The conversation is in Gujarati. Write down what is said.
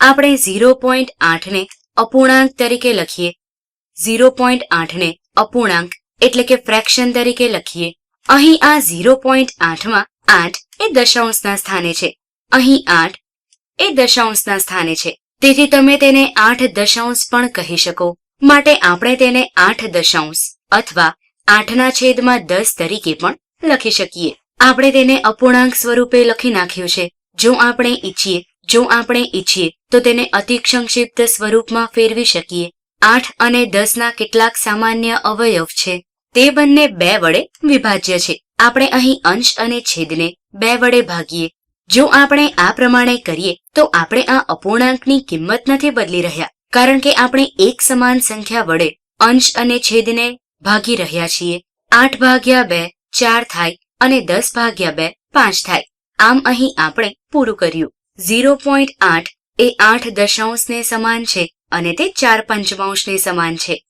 આપણે ઝીરો પોઈન્ટ આઠને અપૂર્ણાંક તરીકે લખીએ. ઝીરો પોઈન્ટ આઠને અપૂર્ણાંક એટલે કે ફ્રેક્શન તરીકે લખીએ. અહીં આ ઝીરો પોઈન્ટ આઠમાં આઠ એ દશાંશના સ્થાને છે. અહીં આઠ એ દશાંશના સ્થાને છે. તેથી તમે તેને આઠ દશાંશ પણ કહી શકો. માટે આપણે તેને આઠ દશાંશ અથવા આઠના છેદમાં દસ તરીકે પણ લખી શકીએ. આપણે તેને અપૂર્ણાંક સ્વરૂપે લખી નાખ્યું છે. જો આપણે ઈચ્છીએ જો આપણે ઈચ્છીએ, તો તેને અતિ સંક્ષિપ્ત સ્વરૂપમાં ફેરવી શકીએ. આઠ અને દસના કેટલાક સામાન્ય અવયવ છે. તે બંને બે વડે વિભાજ્ય છે. આપણે અહીં અંશ અને છેદને બે વડે ભાગીએ. જો આપણે આ પ્રમાણે કરીએ, તો આપણે આ અપૂર્ણાંકની કિંમત નથી બદલી રહ્યા, કારણ કે આપણે એક સમાન સંખ્યા વડે અંશ અને છેદને ભાગી રહ્યા છીએ. આઠ ભાગ્યા બે, ચાર થાય અને દસ ભાગ્યા બે, પાંચ થાય. આમ અહીં આપણે પૂરું કર્યું. ઝીરો પોઈન્ટ આઠ એ આઠ દશાંશને સમાન છે અને તે ચાર પંચમાંશને સમાન છે.